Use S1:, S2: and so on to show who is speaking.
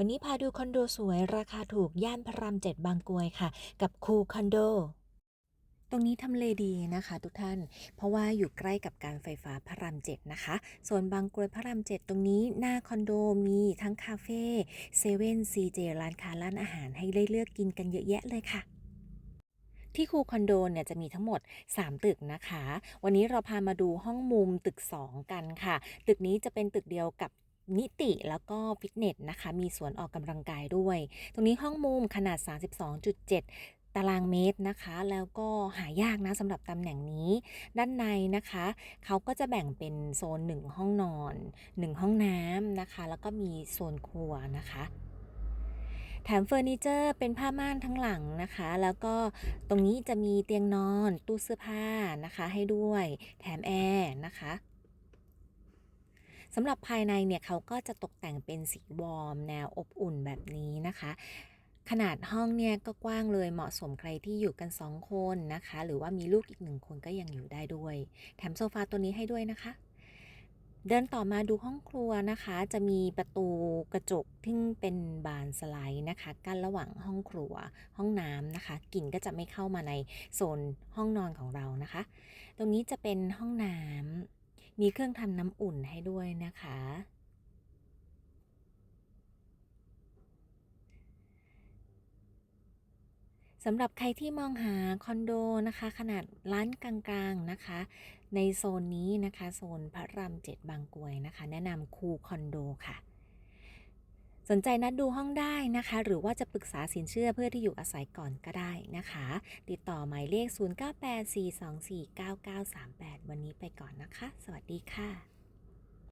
S1: วันนี้พาดูคอนโดสวยราคาถูกย่านพระรามเจ็ดบางกรวยค่ะ กับคูคอนโด ตรงนี้ทำเลดีนะคะทุกท่าน เพราะว่าอยู่ใกล้กับการไฟฟ้าพระรามเจ็ดนะคะ ส่วนบางกรวยพระรามเจ็ดตรงนี้หน้าคอนโดมีทั้งคาเฟ่เซเว่นซีเจร้านค้าร้านอาหารให้ได้เลือกกินกันเยอะแยะเลยค่ะที่คูคอนโดเนี่ยจะมีทั้งหมด 3 ตึกนะคะ วันนี้เราพามาดูห้องมุมตึก 2 กันค่ะ ตึกนี้จะเป็นตึกเดียวกับ นิติแล้วก็ฟิตเนสนะคะ มีสวนออกกำลังกายด้วย ตรงนี้ห้องมุมขนาด 32.7ตารางเมตรนะคะ แล้วก็หายากนะสำหรับตำแหน่งนี้ ด้านในนะคะ เขาก็จะแบ่งเป็นโซน 1 ห้องนอน 1 ห้องน้ำนะคะ แล้วก็มีโซนครัวนะคะแถมเฟอร์นิเจอร์เป็นผ้าม่านทั้งหลังนะคะ แล้วก็ตรงนี้จะมีเตียงนอนตู้เสื้อผ้านะคะให้ด้วย แถมแอร์นะคะ สำหรับภายในเนี่ยเขาก็จะตกแต่งเป็นสีวอร์มแนวอบอุ่นแบบนี้นะคะขนาดห้องเนี่ยก็กว้างเลยเหมาะสมใครที่อยู่กัน 2 คนนะคะ หรือว่ามีลูกอีกหนึ่งคนก็ยังอยู่ได้ด้วย แถมโซฟาตัวนี้ให้ด้วยนะคะ เดินต่อมาดูห้องครัวนะคะ จะมีประตูกระจกที่เป็นบานสไลด์นะคะกั้นระหว่างห้องครัวห้องน้ำนะคะกลิ่นก็จะไม่เข้ามาในโซนห้องนอนของเรานะคะ ตรงนี้จะเป็นห้องน้ำ มีเครื่องทำน้ำอุ่นให้ด้วยนะคะ สำหรับใครที่มองหาคอนโดนะคะ ขนาดร้านกลางๆนะคะ ในโซนนี้นะคะ โซนพระรามเจ็ดบางกวยนะคะ แนะนำคูคอนโดค่ะ สนใจนัดดูห้องได้นะคะ หรือว่าจะปรึกษาสินเชื่อเพื่อที่อยู่อาศัยก่อนก็ได้นะคะ ติดต่อหมายเลข 0984249938 วันนี้ไปก่อนนะคะ สวัสดีค่ะ